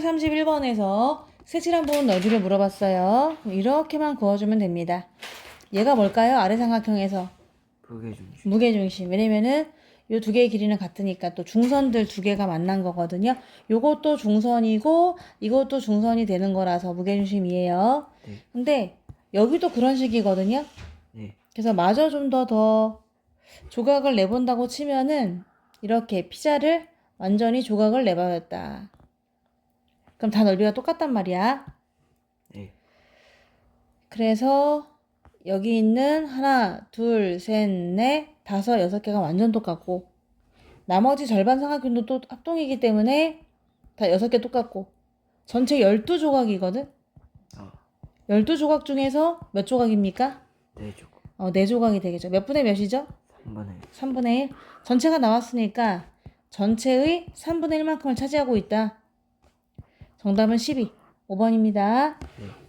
31번에서 색칠한 부분 넓이를 물어봤어요. 이렇게만 그어주면 됩니다. 얘가 뭘까요? 아래 삼각형에서 무게중심 무게중심. 왜냐면은 요 두 개의 길이는 같으니까 또 중선들 두 개가 만난 거거든요. 요것도 중선이고 이것도 중선이 되는 거라서 무게중심이에요. 네. 근데 여기도 그런 식이거든요. 네 그래서 마저 좀 더더 조각을 내본다고 치면은 이렇게 피자를 완전히 조각을 내버렸다. 그럼 다 넓이가 똑같단 말이야. 네. 그래서 여기 있는 하나, 둘, 셋, 넷, 다섯, 여섯 개가 완전 똑같고 나머지 절반 삼각형도 또 합동이기 때문에 다 여섯 개 똑같고 전체 12조각이거든? 아 12조각 중에서 몇 조각입니까? 네조 어, 4조각이 되겠죠. 몇 분의 몇이죠? 3번에 3분의 1. 전체가 나왔으니까 전체의 3분의 1만큼을 차지하고 있다. 정답은 12. 5번입니다. 네